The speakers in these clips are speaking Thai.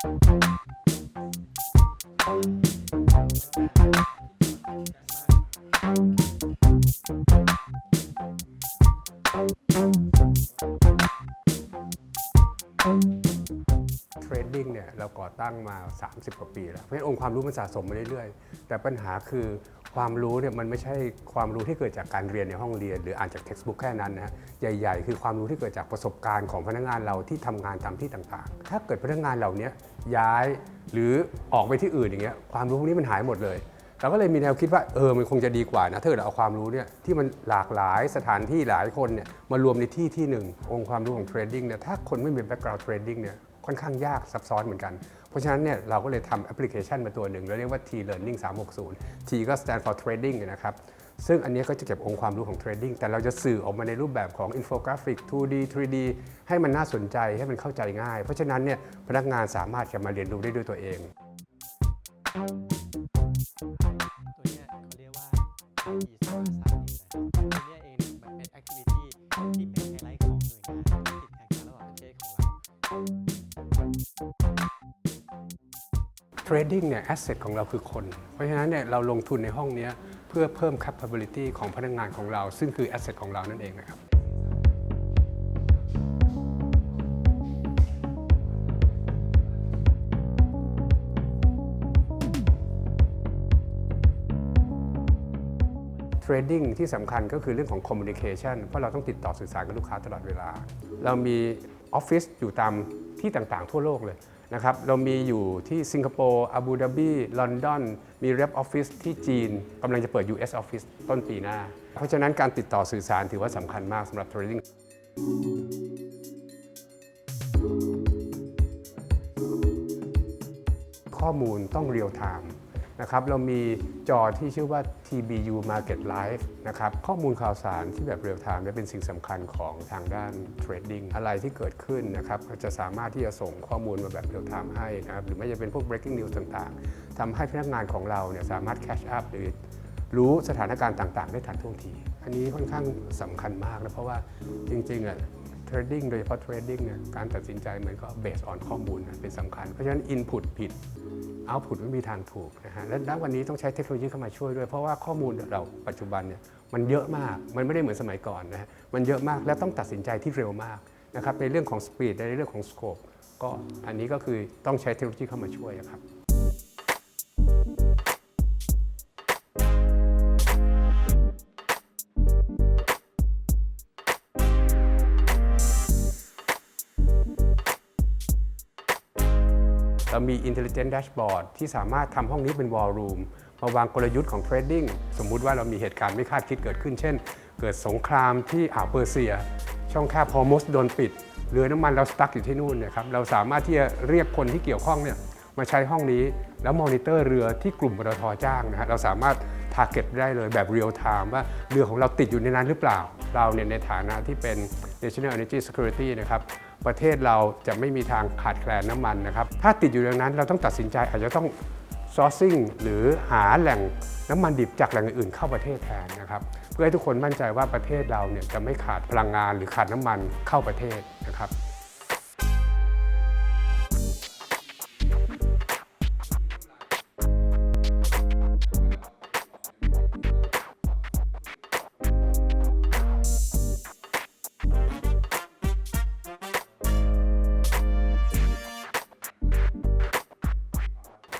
เทรดดิ้งเนี่ยเราก่อตั้งมา 30 กว่าปีแล้ว เพราะฉะนั้นองค์ความรู้มันสะสมมาเรื่อยๆ แต่ปัญหาคือ ความรู้เนี่ยมันไม่ใช่ความรู้ที่เกิดจากการเรียนในห้องเรียน หรืออ่านจากเท็กซ์บุ๊กแค่นั้นนะฮะใหญ่ๆ คือความรู้ที่เกิดจากประสบการณ์ของพนักงานเราที่ทำงานตามที่ต่างๆ ถ้าเกิดพนักงานเหล่านี้ย้ายหรือออกไปที่อื่นอย่างเงี้ยความรู้พวกนี้มันหายหมดเลยเราก็เลยมีแนวคิดว่าเออมันคงจะดีกว่านะถ้าเกิดเราเอาความรู้เนี่ยที่มันหลากหลายสถานที่หลายคนเนี่ยมารวมในที่ที่หนึ่งองค์ความรู้ของเทรดดิ้งเนี่ยถ้าคนไม่มีแบ็กกราวด์เทรดดิ้งเนี่ยค่อนข้างยากซับซ้อนเหมือนกัน เพราะฉะนั้นเนี่ยเราก็เลยทำแอปพลิเคชันมาตัวหนึ่งเราเรียกว่า T Learning 360 T ก็ stand for trading นะครับซึ่งอันนี้ก็จะเก็บองค์ความรู้ของเทรดดิ้งแต่เราจะสื่อออกมาในรูปแบบของอินโฟกราฟิก 2D 3D ให้มันน่าสนใจให้มันเข้าใจง่าย เพราะฉะนั้นเนี่ยพนักงานสามารถจะมาเรียนรู้ได้ด้วยตัวเอง ตัวเนี้ยเขาเรียกว่า e s m a r t Science ตัวเนี้ยเองเนี่ยมันเป็น activity ที่เป็นไฮไลท์ของหน่วยงานธุรกิจแข่งขันระหว่างประเทศของเรา รดดิ้งเนี่ยแอสเซทของเราคือคน เพราะฉะนั้นเนี่ยเราลงทุนในห้องนี้เพื่อเพิ่ม capability ของพนักงานของเรา ซึ่งคือแอสเซทของเรานั่นเองนะครับเทรดดิ้งที่สำคัญก็คือเรื่องของคอมมูนิเคชันเพราะเราต้องติดต่อสื่อสารกับลูกค้าตลอดเวลา เรามีออฟฟิศอยู่ตามที่ต่างๆ ทั่วโลกเลย นะครับเรามีอยู่ที่สิงคโปร์อาบูดาบีลอนดอนมีเรปออฟฟิศที่จีนกำลังจะเปิด US Office ต้นปีหน้า เพราะฉะนั้นการติดต่อสื่อสารถือว่าสำคัญมากสำหรับเทรดดิ้งข้อมูลต้องเรียลไทม์ นะครับเรามีจอที่ชื่อว่า TBU Market Live นะครับข้อมูลข่าวสารที่แบบเรียลไทม์เนี่ยเป็นสิ่งสำคัญของทางด้านเทรดดิ้งอะไรที่เกิดขึ้นนะครับจะสามารถที่จะส่งข้อมูลมาแบบเรียลไทม์ให้นะครับหรือไม่จะเป็นพวก breaking news ต่างๆทำให้พนักงานของเราเนี่ยสามารถ catch up หรือรู้สถานการณ์ต่างๆ ได้ทันท่วงที อันนี้ค่อนข้างสำคัญมากนะเพราะว่าจริงๆอะ เทรดดิ้งโดยเฉพาะเทรดดิ้งเนี่ยการตัดสินใจมันก็เบสออนข้อมูลเป็นสำคัญ เพราะฉะนั้น Input ผิด Output ไม่มีทางถูกนะฮะและณวันนี้ต้องใช้เทคโนโลยีเข้ามาช่วยด้วย เพราะว่าข้อมูลเราปัจจุบันเนี่ยมันเยอะมากมันไม่ได้เหมือนสมัยก่อนนะฮะมันเยอะมากและต้องตัดสินใจที่เร็วมากนะครับในเรื่องของ Speed ในเรื่องของ Scope ก็อันนี้ก็คือต้องใช้เทคโนโลยีเข้ามาช่วยอะครับ เรามี Intelligent Dashboard ที่สามารถทำห้องนี้เป็น War Room มาวางกลยุทธ์ของ Trading สมมุติว่าเรามีเหตุการณ์ไม่คาดคิดเกิดขึ้น เช่น เกิดสงครามที่อ่าวเปอร์เซีย ช่องแคบฮอร์มุสโดนปิดเรือน้ำมันเราสตั๊กอยู่ที่นู่นนยครับเราสามารถที่จะเรียกคนที่เกี่ยวข้องเนี่ยมาใช้ห้องนี้ แล้วมอนิเตอร์เรือที่กลุ่มปตทจ้างนะฮะเราสามารถ t a r g e t ได้เลยแบบเรียลไทม์ว่าเรือของเราติดอยู่ในนั้นหรือเปล่า เราเนี่ยในฐานะที่เป็น National Energy Security นะครับ ประเทศเราจะไม่มีทางขาดแคลนน้ำมันนะครับ ถ้าติดอยู่ในนั้นเราต้องตัดสินใจอาจจะต้องซอร์ซิ่งหรือหาแหล่งน้ำมันดิบจากแหล่งอื่นเข้าประเทศแทนนะครับเพื่อให้ทุกคนมั่นใจว่าประเทศเราเนี่ยจะไม่ขาดพลังงานหรือขาดน้ำมันเข้าประเทศนะครับ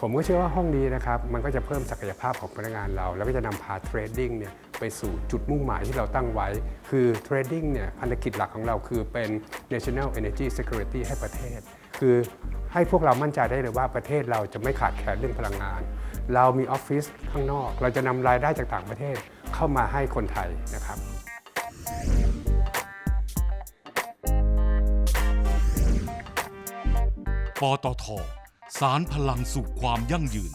ผมก็เชื่อว่าห้องนี้นะครับ มันก็จะเพิ่มศักยภาพของพนักงานเรา แล้วก็จะนำพาเทรดดิ้งเนี่ยไปสู่จุดมุ่งหมายที่เราตั้งไว้ คือเทรดดิ้งเนี่ยภารกิจหลักของเราคือเป็น national energy security ให้ประเทศ คือให้พวกเรามั่นใจได้เลยว่าประเทศเราจะไม่ขาดแคลนเรื่องพลังงาน เรามีออฟฟิศข้างนอก เราจะนำรายได้จากต่างประเทศเข้ามาให้คนไทยนะครับปตท สารพลังสู่ความยั่งยืน